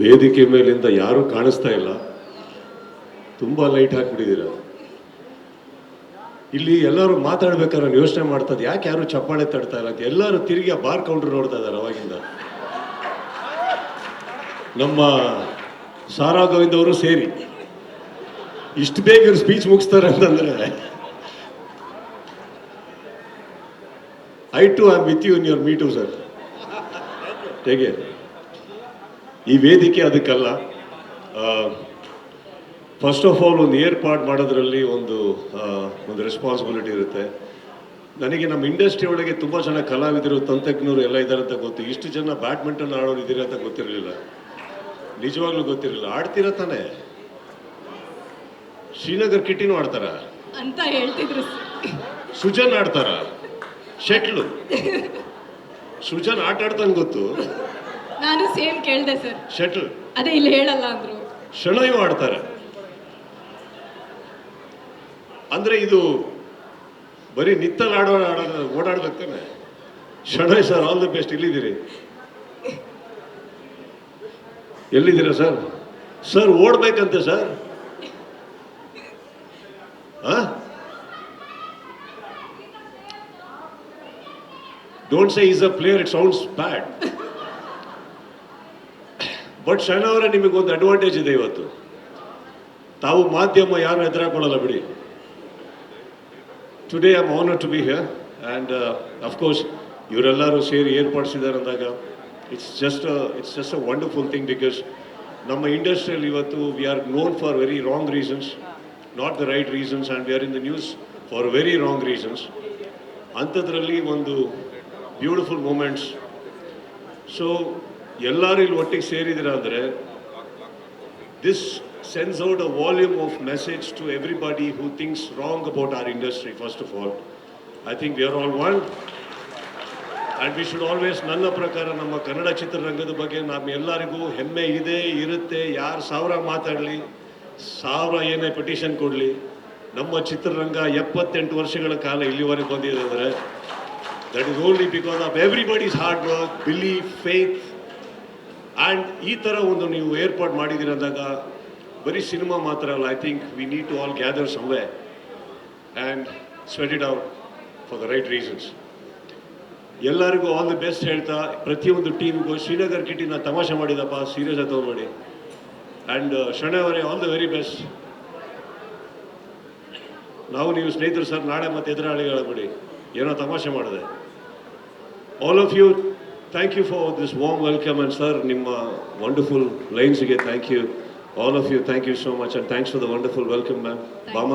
ವೇದಿಕೆ ಮೇಲಿಂದ ಯಾರೂ ಕಾಣಿಸ್ತಾ ಇಲ್ಲ. ತುಂಬ ಲೈಟ್ ಹಾಕ್ಬಿಟ್ಟಿದ್ದೀರ. ಇಲ್ಲಿ ಎಲ್ಲರೂ ಮಾತಾಡ್ಬೇಕಾದ್ರೆ ಯೋಚನೆ ಮಾಡ್ತದೆ, ಯಾಕೆ ಯಾರು ಚಪ್ಪಾಳೆ ತಡ್ತಾ ಇಲ್ಲ ಅಂತ. ಎಲ್ಲರೂ ತಿರುಗಿ ಬಾರ್ ಕೌಂಟರ್ ನೋಡ್ತಾ ಇದ್ದಾರೆ ಅವಾಗಿಂದ. ನಮ್ಮ ಸಾರಾ ಗೋವಿಂದ್ ಅವರು ಸೇರಿ. ಇಷ್ಟು ಬೇಗ ಇವ್ರು ಸ್ಪೀಚ್ ಮುಗಿಸ್ತಾರೆ ಅಂತಂದ್ರೆ I too am with you in your me too sir ಹೇಗೆ? ಈ ವೇದಿಕೆ ಅದಕ್ಕಲ್ಲ. ಫಸ್ಟ್ ಆಫ್ ಆಲ್ ಒಂದು ಏರ್ಪಾಡು ಮಾಡೋದ್ರಲ್ಲಿ ಒಂದು ಒಂದು ರೆಸ್ಪಾನ್ಸಿಬಿಲಿಟಿ ಇರುತ್ತೆ. ನನಗೆ ನಮ್ಮ ಇಂಡಸ್ಟ್ರಿ ಒಳಗೆ ತುಂಬ ಜನ ಕಲಾವಿದರು ತಂತ್ರಜ್ಞರು ಎಲ್ಲ ಇದ್ದಾರೆ ಅಂತ ಗೊತ್ತು. ಇಷ್ಟು ಜನ ಬ್ಯಾಡ್ಮಿಂಟನ್ ಆಡೋರು ಇದ್ದೀರಾ ಅಂತ ಗೊತ್ತಿರಲಿಲ್ಲ. ನಿಜವಾಗ್ಲೂ ಗೊತ್ತಿರಲಿಲ್ಲ. ಆಡ್ತೀರಾ ತಾನೇ? ಶ್ರೀನಗರ್ ಕಿಟ್ಟಿನೂ ಆಡ್ತಾರ? ಅಂತ ಹೇಳ್ತಿದ್ರು ಸುಜನ್ ಆಡ್ತಾರ? ಶೆಟ್ಲು? ಸುಜನ್ ಆಟ ಆಡ್ತಾನೆ ಗೊತ್ತು. ನಾನು ಸೇಮ್ ಕೇಳ್ದೆ ಸರ್ ಶಟಲ್ ಅದೇ ಇಲ್ಲಿ ಹೇಳಲ್ಲ ಅಂದ್ರು. ಶಣಯು ಆಡ್ತಾರೆ. ಅಂದ್ರೆ ಇದು ಬರೀ ನಿತ್ತಲ್ ಆಡೋ ಆಡೋದು ಓಡಾಡ್ಬೇಕು ತಾನೆ? ಶಣಯ್ ಸರ್ ಆಲ್ ದ ಬೆಸ್ಟ್ ಇಲ್ಲಿದ್ದೀರಿ ಎಲ್ಲಿದ್ದೀರಾ sir sir ಓಡ್ಬೇಕಂತೆ sir don't say is a player it sounds bad but Sharan ಅವರೇ ನಿಮಗೊಂದು ಅಡ್ವಾಂಟೇಜ್ ಇದೆ ಇವತ್ತು. ತಾವು ಮಾಧ್ಯಮ ಯಾರು ಎದುರಾಕೊಳ್ಳಲ್ಲ ಬಿಡಿ. Today am honour to be here and of course ಇವರೆಲ್ಲರೂ ಸೇರಿ ಏರ್ಪಡಿಸಿದ್ದಾರೆ ಅಂದಾಗ it's just it's just a wonderful thing because ನಮ್ಮ ಇಂಡಸ್ಟ್ರಿಯಲ್ಲಿ ಇವತ್ತು we are known for very wrong reasons not the right reasons and we are in the news for very wrong reasons ಅಂಥದ್ರಲ್ಲಿ ಒಂದು beautiful moments so ಎಲ್ಲರೂ ಇಲ್ಲಿ ಒಟ್ಟಿಗೆ ಸೇರಿದಿರಾದರೆ this sense out a volume of message to everybody who thinks wrong about our industry, first of all. I think we are all one. And we should always ನನ್ನ ಪ್ರಕಾರ ನಮ್ಮ ಕನ್ನಡ ಚಿತ್ರರಂಗದ ಬಗ್ಗೆ ನಮ್ಮೆಲ್ಲರಿಗೂ ಹೆಮ್ಮೆ ಇದೆ ಇರುತ್ತೆ ಯಾರು ಸಾವಿರ ಮಾತಾಡಲಿ ಸಾವಿರ ಏನೇ ಪಿಟಿಷನ್ ಕೊಡಲಿ ನಮ್ಮ ಚಿತ್ರರಂಗ ಎಪ್ಪತ್ತೆಂಟು ವರ್ಷಗಳ ಕಾಲ ಇಲ್ಲಿವರೆಗೆ ಬಂದಿದೆ ಅಂದರೆ that is only because of everybody's hard work belief faith and ಈ ಥರ ಒಂದು ನೀವು ಏರ್ಪಾಡು ಅಂದಾಗ ಬರೀ ಸಿನಿಮಾ ಮಾತ್ರ ಅಲ್ಲ I think we need to all gather someway and sweat it out for the right reasons ಎಲ್ಲರಿಗೂ ಆಲ್ ದಿ ಬೆಸ್ಟ್ ಹೇಳ್ತಾ, ಪ್ರತಿಯೊಂದು ಟೀಮ್ಗೂ ಶ್ರೀನಗರ್ ಕಿಟಿನ ತಮಾಷೆ ಮಾಡಿದಪ್ಪ ಸೀರಿಯಸ್ ಆಗಿ ತೊಗೊಂಬೇಡಿ ಆ್ಯಂಡ್ ಶಣೆ ಅವರೇ ಆಲ್ ದ ವೆರಿ ಬೆಸ್ಟ್ ನಾವು ನೀವು ಸ್ನೇಹಿತರು ಸರ್, ನಾಳೆ ಮತ್ತೆ ಬಿಡಿ ಏನೋ ತಮಾಷೆ ಮಾಡಿದೆ. All of you thank you for this warm welcome and sir ನಿಮ್ಮ wonderful ಲೈನ್ಸ್ಗೆ thank you all of you thank you so much and thanks for the wonderful welcome ma'am. ಬಾಮ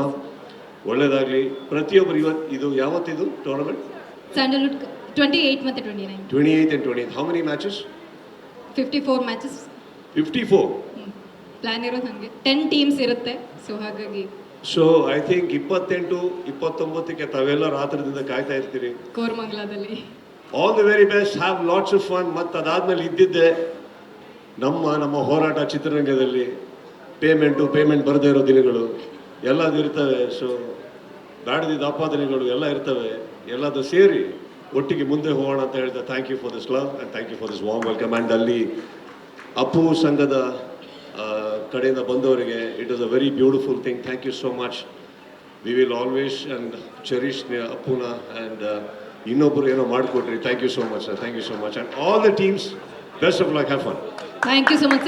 ಒಳ್ಳೇದಾಗಲಿ. ಪ್ರತಿಯೊಬ್ಬರು ಇವತ್ತು ಇದು ಯಾವತ್ತಿದು? ಟೂರ್ನಮೆಂಟ್ ಸ್ಯಾಂಡಲ್ವುಡ್ ಟ್ವೆಂಟಿ ಏಯ್ಟ್ ಮತ್ತು twenty nine twenty eight and twenty how many matches fifty four matches fifty four plan ಇರೋದು ಹಾಗೆ. Ten teams ಇರುತ್ತೆ ಸೊ ಹಾಗಾಗಿ. ಸೊ ಐ ಥಿಂಕ್ ಇಪ್ಪತ್ತೆಂಟು ಇಪ್ಪತ್ತೊಂಬತ್ತಕ್ಕೆ ತಾವೆಲ್ಲ ರಾತ್ರಿದಿಂದ ಕಾಯ್ತಾ ಇರ್ತೀರಿ. ಕೋರ್ಮಂಗ್ಲಾದಲ್ಲಿ. All the very best have lots of fun ಮತ್ತು ಅದಾದ್ಮೇಲೆ ಇದ್ದಿದ್ದೆ ನಮ್ಮ ನಮ್ಮ ಹೋರಾಟ ಚಿತ್ರರಂಗದಲ್ಲಿ ಪೇಮೆಂಟು ಪೇಮೆಂಟ್ ಬರದೇ ಇರೋ ದಿನಗಳು ಎಲ್ಲದು ಇರ್ತವೆ. ಸೊ ಬ್ಯಾಡದಿದ್ದ ಆಪಾದನೆಗಳು ಎಲ್ಲ ಇರ್ತವೆ. ಎಲ್ಲದು ಸೇರಿ ಒಟ್ಟಿಗೆ ಮುಂದೆ ಹೋಗೋಣ ಅಂತ ಹೇಳ್ತಾ thank you for this love and thank you for this warm welcome and ಅಲ್ಲಿ ಅಪ್ಪು ಸಂಘದ ಕಡೆಯಿಂದ ಬಂದವರಿಗೆ it is a very beautiful thing thank you so much we will always and cherish ಅಪ್ಪುನ and ಇನ್ನೊಬ್ಬರು ಏನೋ ಮಾಡಿಕೊಟ್ರಿ. Thank you so much sir thank you so much and all the teams best of luck have fun thank you so much